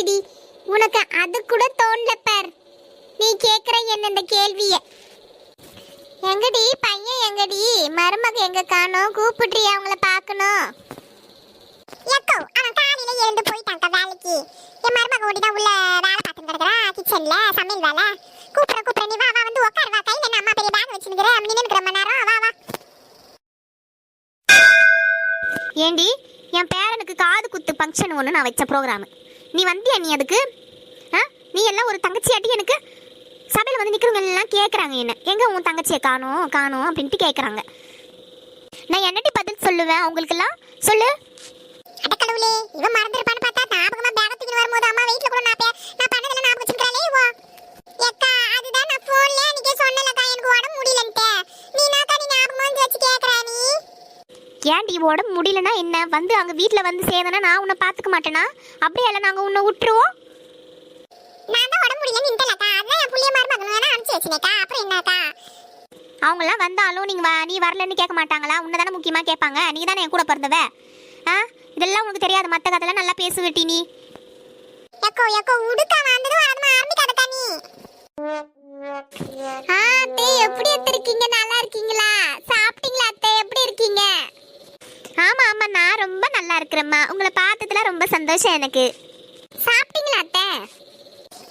போச்சுடி உனக்கு அது கூட தோணல பார். நீ கேக்குற என்ன இந்த கேள்விய. எங்கடி பையன் எங்கடி? மருமக எங்க காணோம்? கூப்பிடுறியா அவங்கள பார்க்கணும் எக்கோ அவன் காலையில எழுந்து போயிட்டான்க்கா வேலைக்கு. என் மருமக ஓடி தான் உள்ள வேலை பார்த்துட்டு கிடக்குறா. கிச்சன்ல சமையல் வேலை. கூப்பிட கூப்பிட நீ வா வா வந்து உட்கார் வா. கையில அம்மா பெரிய பேக் வச்சுருக்கிற? நின்று ரொம்ப நேரம். வா வா. ஏண்டி என் பேரனுக்கு காது குத்து ஃபங்க்ஷன் ஒன்று நான் வச்ச ப்ரோக்ராம் நீ வந்தியா நீ அதுக்கு? ஆ? நீ எல்லாம் ஒரு தங்கச்சியாட்டி எனக்கு? சபையில் வந்து நிற்கிறவங்க எல்லாம் கேட்குறாங்க என்ன? எங்கே உன் தங்கச்சியை காணும் காணும் அப்படின்ட்டு கேட்குறாங்க நான் என்னட்டி பதில் சொல்லுவேன்? அவங்களுக்கெல்லாம் சொல்லு. அட கடவுளே இவன் மறந்துருப்பா பார்த்தா ஞாபகமா பேக தூக்கிட்டு வரும்போது அம்மா வெயிட்ல கூட நான் பே- நான் பண்ணதெல்லாம் ஞாபகம் வச்சிருக்காளே இவ எக்கா அதுதான் நான் போன்ல அன்னைக்கே சொன்னலக்கா எனக்கு உடம்பு முடியலன்ட்டு நீ நாக்கா நீ ஞாபகமா வந்து வச்சு கேக்குறா நீ ஏன்டி உடம்பு முடியலனா என்ன? வந்து அங்கே வீட்டில் வந்து சேர்ந்தனா நான் உன்னை பார்த்துக்க மாட்டேனா? அப்படியே இல்லை நாங்கள் உன்னை விட்டுருவோம். நான் தான் உடம்பு முடியலன்னு நின்ட்டலக்கா அதான் என் புள்ளிய மருமகன் அனுப்பிச்சு வச்சினேக்கா. அப்புறம் என்னக்கா? அவங்களாம் வந்தாலும் நீங்கள் வ நீ வரலன்னு கேட்க மாட்டாங்களா? உன்னை தானே முக்கியமாக கேட்பாங்க. நீ தானே என் கூட பிறந்தவ? ஆ? இதெல்லாம் உனக்கு தெரியாது. மற்ற கதைலாம் நல்லா பேசுவட்டி நீ. எக்கோ எக்கோ உடுக்கா வந்தது வரதுமா ஆரம்பிக்காதக்கா நீ? ஆ அத்தை எப்படி அத்தை இருக்கீங்க நல்லா இருக்கீங்களா சாப்பிட்டீங்களா அத்தை எப்படி இருக்கீங்க ஆமா ஆமா நான் ரொம்ப நல்லா இருக்கிறேம்மா உங்களை பார்த்ததுல ரொம்ப சந்தோஷம் எனக்கு. சாப்பிட்டீங்களா அத்தை?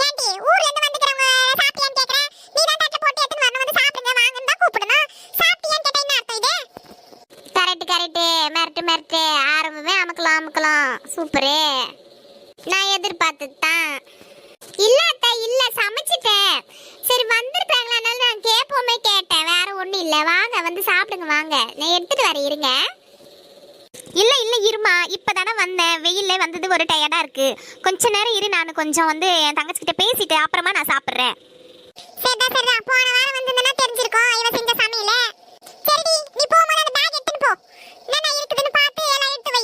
ஏண்டி ஊர்ல இருந்து வந்துக்கிறவங்க சாப்பிட்டியான்னு கேக்குறேன் நீ தான் தட்டை போட்டு எடுத்துன்னு வரணும் வந்து சாப்பிடுங்க வாங்கன்னு தான் கூப்பிடணும். சாப்பிட்டியான்னு கேட்டா என்ன அர்த்தம் இது? Correct correct. மிரட்டு மிரட்டு. ஆரம்பமே அமுக்கலாம் அமுக்கலாம். சூப்பரு. நான் எதிர்பார்த்தது தான். இல்ல அத்தை இல்ல சமைச்சிட்டேன். சரி வந்திருப்பாங்களா அதனால நான் கேட்போமே கேட்டேன். வேற ஒண்ணும் இல்ல. வாங்க வந்து சாப்பிடுங்க வாங்க. நான் எடுத்துட்டு வரேன் இருங்க. இல்ல இல்ல இருமா. இப்பதானே வந்தேன். வெயில்ல வந்தது ஒரு டயர்டா இருக்கு. கொஞ்ச நேரம் இரு நான் கொஞ்சம் வந்து என் தங்கச்சி கிட்ட பேசிட்டு அப்புறமா நான் சாப்பிடுறேன். சரிடா சரிடா. போன வாரம் வந்திருந்தா தெரிஞ்சிருக்கும். இவ செஞ்ச சமையல. சரிடி நீ பேக் எடுத்துன்னு போ. என்னென்ன இருக்குதுன்னு பார்த்து எல்லாம் எடுத்து வை.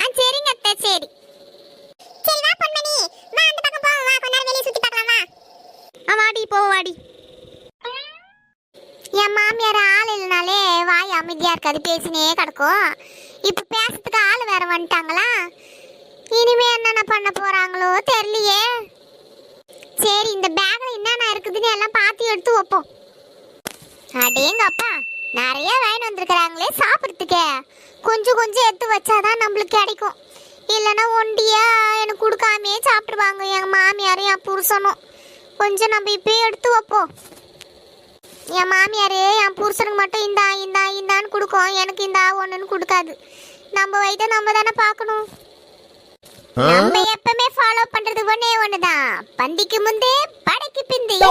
ஆ சரிங்க அத்தை சரி. சரி வா பொன்மணி. வா அந்த பக்கம் போவோம் வா கொஞ்ச நேரம் வெளியே சுத்தி பார்க்கலாம் வா. ஆ வாடி போ வாடி. என் மாமியார் ஆள் இல்லைனாலே வாய் அமைதியா இருக்காது. பேசினே கிடக்கும். இப்போ பேசுறதுக்கு ஆள் வேற வந்துட்டாங்களா? இனிமே என்னென்ன பண்ண போறாங்களோ தெரியலையே. சரி இந்த பேக்ல என்னென்ன இருக்குதுன்னு எல்லாம் பார்த்து எடுத்து வைப்போம். அடேங்கப்பா நிறைய வாங்கி வந்திருக்கிறாங்களே சாப்பிட்றதுக்கே. கொஞ்சம் கொஞ்சம் எடுத்து வச்சாதான் நம்மளுக்கு கிடைக்கும். இல்லைன்னா ஒண்டியா எனக்கு கொடுக்காமையே சாப்பிடுவாங்க எங்கள் மாமியாரும் என் புருஷனும். கொஞ்சம் நம்ம இப்பயே எடுத்து வைப்போம். என் மாமியார் என் புருஷனுக்கு மட்டும் இந்தா இந்தா இந்தான்னு கொடுக்கும். எனக்கு இந்தா ஒன்றுன்னு கொடுக்காது. நம்ம வயதை நம்ம தானே பார்க்கணும். நம்ம எப்பவுமே ஃபாலோ பண்றது ஒண்ணே ஒண்ணுதான். பந்திக்கு முந்தே படைக்கு பிந்தையே